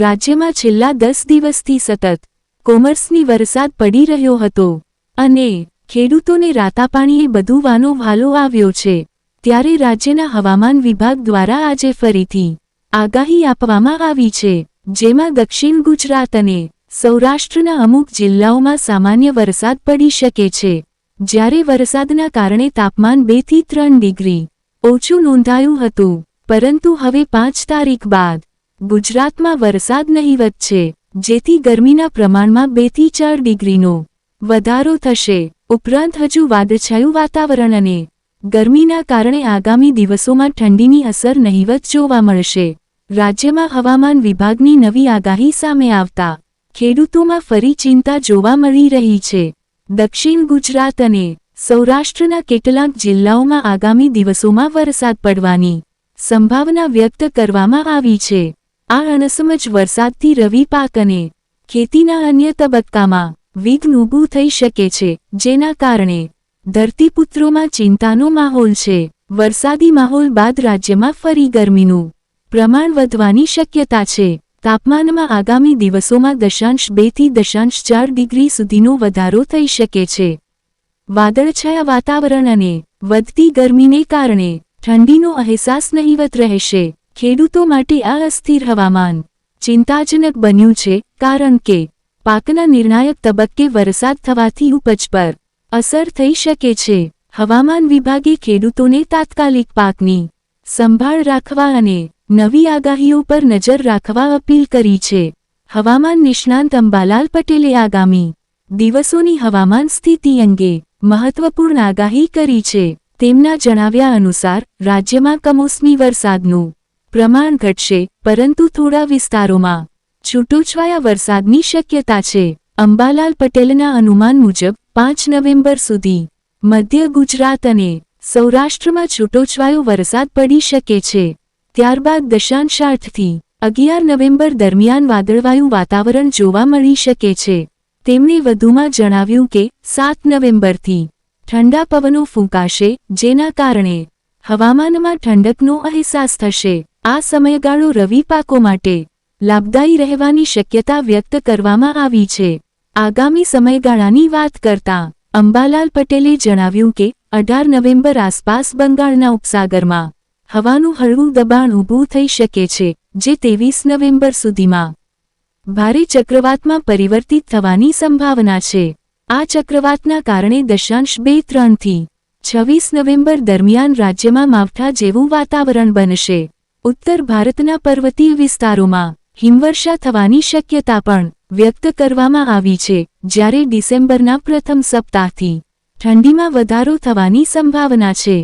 રાજ્યમાં છેલ્લા દસ દિવસથી સતત કોમર્સની વરસાદ પડી રહ્યો હતો અને ખેડૂતોને રાતાપાણીએ બધું વાનો વાલો આવ્યો છે. ત્યારે રાજ્યના હવામાન વિભાગ દ્વારા આજે ફરીથી આગાહી આપવામાં આવી છે, જેમાં દક્ષિણ ગુજરાત અને સૌરાષ્ટ્રના અમુક જિલ્લાઓમાં સામાન્ય વરસાદ પડી શકે છે. જ્યારે વરસાદના કારણે તાપમાન બેથી ત્રણ ડિગ્રી ઓછું નોંધાયું હતું, પરંતુ હવે પાંચ તારીખ બાદ ગુજરાતમાં વરસાદ નહીવત છે. જેથી ગરમીના પ્રમાણમાં બેથી ચાર ડિગ્રીનો વધારો થશે. ઉપરાંત હજુ વાદળછાયું વાતાવરણ અને ગરમીના કારણે આગામી દિવસોમાં ઠંડીની અસર નહીવત જોવા મળશે. રાજ્યમાં હવામાન વિભાગની નવી આગાહી સામે આવતા ખેડૂતોમાં ફરી ચિંતા જોવા મળી રહી છે. દક્ષિણ ગુજરાત અને સૌરાષ્ટ્રના કેટલાક જિલ્લાઓમાં આગામી દિવસોમાં વરસાદ પડવાની સંભાવના વ્યક્ત કરવામાં આવી છે. આ અણસમજ વરસાદથી રવિ પાક અને ખેતીના અન્ય તબક્કામાં વિઘ્ન ઊભું થઈ શકે છે, જેના કારણે ધરતીપુત્રોમાં ચિંતાનો માહોલ છે. વરસાદી માહોલ બાદ રાજ્યમાં ફરી ગરમીનું પ્રમાણ વધવાની શક્યતા છે. તાપમાનમાં આગામી દિવસોમાં દશાંશ બેથી દશાંશ ચાર ડિગ્રી સુધીનો વધારો થઈ શકે છે. વાદળછાયા વાતાવરણ અને વધતી ગરમીને કારણે ઠંડીનો અહેસાસ નહીવત રહેશે. ખેડૂતો માટે આ અસ્થિર હવામાન ચિંતાજનક બન્યું છે, કારણ કે પાકના નિર્ણાયક તબક્કે વરસાદ થવાથી ઉપજ પર અસર થઈ શકે છે. હવામાન વિભાગે ખેડૂતોને તાત્કાલિક પાકની સંભાળ રાખવા અને નવી આગાહીઓ પર નજર રાખવા અપીલ કરી છે. હવામાન નિષ્ણાંત અંબાલાલ પટેલે આગામી દિવસોની હવામાન સ્થિતિ અંગે મહત્વપૂર્ણ આગાહી કરી છે. તેમના જણાવ્યા અનુસાર, રાજ્યમાં કમોસમી વરસાદનું પ્રમાણ ઘટશે, પરંતુ થોડા વિસ્તારોમાં છૂટોછવાયા વરસાદની શક્યતા છે. અંબાલાલ પટેલના અનુમાન મુજબ, પાંચ નવેમ્બર સુધી મધ્ય ગુજરાત અને સૌરાષ્ટ્રમાં છૂટોછવાયો વરસાદ પડી શકે છે. ત્યારબાદ દશાંશ આઠથી અગિયાર નવેમ્બર દરમિયાન વાદળવાયું વાતાવરણ જોવા મળી શકે છે. તેમણે વધુમાં જણાવ્યું કે, સાત નવેમ્બરથી ઠંડા પવનો ફૂંકાશે, જેના કારણે હવામાનમાં ઠંડકનો અહેસાસ થશે. આ સમયગાળો રવિ પાકો માટે લાભદાયી રહેવાની શક્યતા વ્યક્ત કરવામાં આવી છે. આગામી સમયગાળાની વાત કરતા અંબાલાલ પટેલે જણાવ્યું કે, અઢાર નવેમ્બર આસપાસ બંગાળના ઉપસાગરમાં હવાનું હળવું દબાણ ઊભું થઈ શકે છે, જે ત્રેવીસ નવેમ્બર સુધીમાં ભારે ચક્રવાતમાં પરિવર્તિત થવાની સંભાવના છે. આ ચક્રવાતના કારણે દશાંશ બે ત્રણથી છવ્વીસ નવેમ્બર દરમિયાન રાજ્યમાં માવઠા જેવું વાતાવરણ બનશે. ઉત્તર ભારતના પર્વતીય વિસ્તારોમાં હિમવર્ષા થવાની શક્યતા પણ વ્યક્ત કરવામાં આવી છે, જ્યારે ડિસેમ્બરના પ્રથમ સપ્તાહથી ઠંડીમાં વધારો થવાની સંભાવના છે.